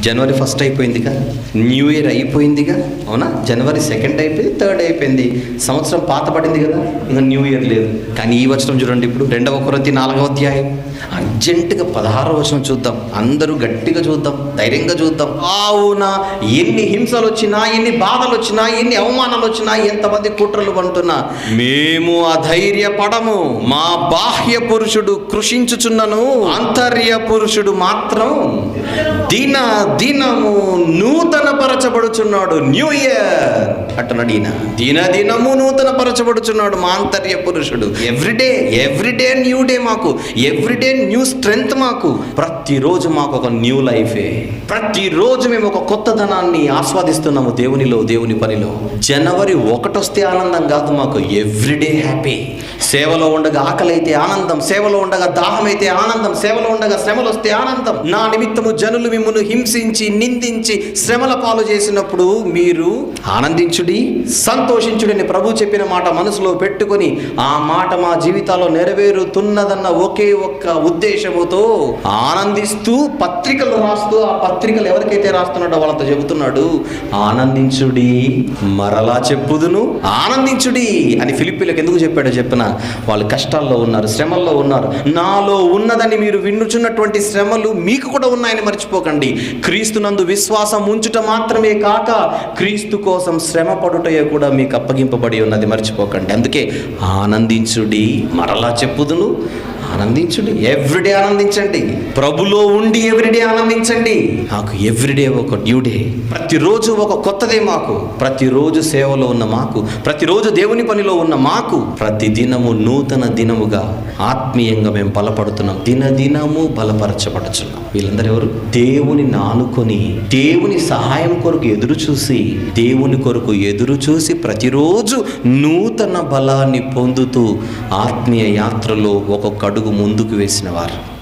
జనవరి first అయిపోయిందిగా new year అయిపోయిందిగా అవునా? జనవరి సెకండ్ అయిపోయింది థర్డ్ అయిపోయింది. సంవత్సరం పాత పడింది కదా? ఇంకా న్యూ ఇయర్ లేదు. కానీ ఈ వచనం చూడండి ఇప్పుడు. రెండవ కొరతి నాలుగవ అధ్యాయం. అర్జెంటుగా పదహారవ వచనం చూద్దాం. అందరూ గట్టిగా చూద్దాం. ధైర్యంగా చూద్దాం. అవునా? ఎన్ని హింసలు వచ్చినా ఎన్ని బాధలు వచ్చినా ఎన్ని అవమానాలు వచ్చినా ఎంతమంది కుట్రలు పంటున్నా మేము అధైర్యపడము. మా బాహ్య పురుషుడు కృషించుచున్నను. అంతర్య పురుషుడు మాత్రం దీన దినము నూతన పరచబడుచున్నాడు న్యూ ఇయర్ అంటున్నాడు ఈయన. దిన దినము నూతన పరచబడుచున్నాడు మా పురుషుడు ఎవ్రీడే ఎవ్రీడే న్యూ డే మాకు. ఎవ్రీడే న్యూ స్ట్రెంగ్త్ మాకు. ప్రతిరోజు మాకు ఒక న్యూ లైఫే ప్రతిరోజు మేము ఒక కొత్తదనాన్ని ఆస్వాదిస్తున్నాము దేవునిలో దేవుని పనిలో. జనవరి ఒకటొస్తే ఆనందం కాదు మాకు. ఎవ్రీడే హ్యాపీ సేవలో ఉండగా ఆకలి అయితే ఆనందం. సేవలో ఉండగా దాహం అయితే ఆనందం. సేవలో ఉండగా శ్రమలు వస్తే ఆనందం. నా నిమిత్తము జనులు మిమ్మల్ని హింసించి నిందించి శ్రమల పాలు చేసినప్పుడు మీరు ఆనందించుడి సంతోషించుడని ప్రభు చెప్పిన మాట మనసులో పెట్టుకొని ఆ మాట మా జీవితాల్లో నెరవేరుతున్నదన్న ఒకే ఒక్క ఉద్దేశముతో ఆనందిస్తూ పత్రికలు రాస్తూ ఆ పత్రికలు ఎవరికైతే రాస్తున్నాడో వాళ్ళతో చెబుతున్నాడు ఆనందించుడి మరలా చెప్పుదును ఆనందించుడి అని ఫిలిప్పీలకు ఎందుకు చెప్పాడో చెప్పిన? వాళ్ళు కష్టాల్లో ఉన్నారు శ్రమల్లో ఉన్నారు. నాలో ఉన్నదని మీరు విన్నుచున్నటువంటి శ్రమలు మీకు కూడా ఉన్నాయని మర్చిపోకండి. క్రీస్తునందు విశ్వాసం ఉంచుట మాత్రమే కాక క్రీస్తు కోసం శ్రమ పడుటయే కూడా మీకు అప్పగింపబడి ఉన్నది. మర్చిపోకండి. అందుకే ఆనందించుడి మరలా చెప్పుదును. ఆనందించుడి. ఎవ్రీడే ఆనందించండి. ప్రభులో ఉండి ఎవ్రీడే ఆనందించండి. నాకు ఎవ్రీడే ఒక న్యూ డే ప్రతిరోజు ఒక కొత్తదే మాకు. ప్రతిరోజు సేవలో ఉన్న మాకు. ప్రతిరోజు దేవుని పనిలో ఉన్న మాకు. ప్రతి దినము నూతన దినముగా ఆత్మీయంగా మేము బలపడుతున్నాం. దినదినము బలపరచబడుచున్నాం. వీళ్ళందరూ ఎవరు? దేవుని నానుకొని దేవుని సహాయం కొరకు ఎదురు చూసి దేవుని కొరకు ఎదురు చూసి ప్రతిరోజు నూతన బలాన్ని పొందుతూ ఆత్మీయ యాత్రలో ఒక్కొక్క అడుగు ముందుకు వేసినవారు